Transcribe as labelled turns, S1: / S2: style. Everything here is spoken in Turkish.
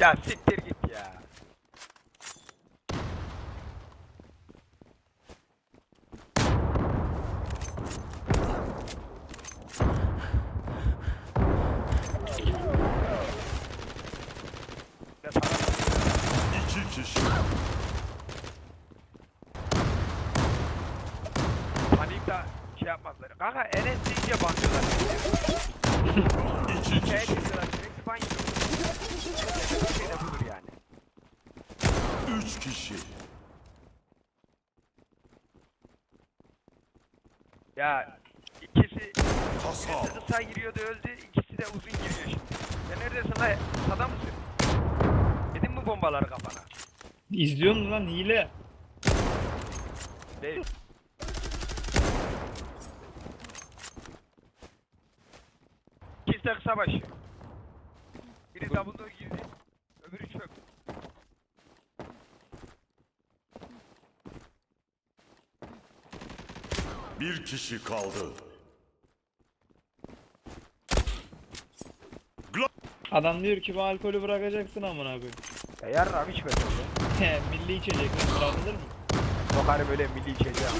S1: Ya siktir git ya.
S2: İki kişi.
S1: Panik da şey yapmazlar. Kanka Enes deyince bakıyorlar.
S2: İki
S1: Şey
S2: kişi.
S1: diyorlar direkt ban yiyor. Şey de budur yani.
S2: Üç kişi.
S1: Ya ikisi
S2: Kasap.
S1: birisi kısa giriyordu öldü, ikisi de uzun giriyor şimdi. Sen neredesin lan? Sada mısın? Yedin mi bombaları kafana?
S3: İzliyor musun lan hile?
S1: Değil. İkisi de kısa başı. Biri double girdi,
S2: Bir kişi kaldı.
S3: Adam diyor ki bu alkolü bırakacaksın amına koyayım.
S1: Ya yarram içmedim ya.
S3: Milli içecek bırakılır mı?
S1: Sokarım öyle milli içeceğim.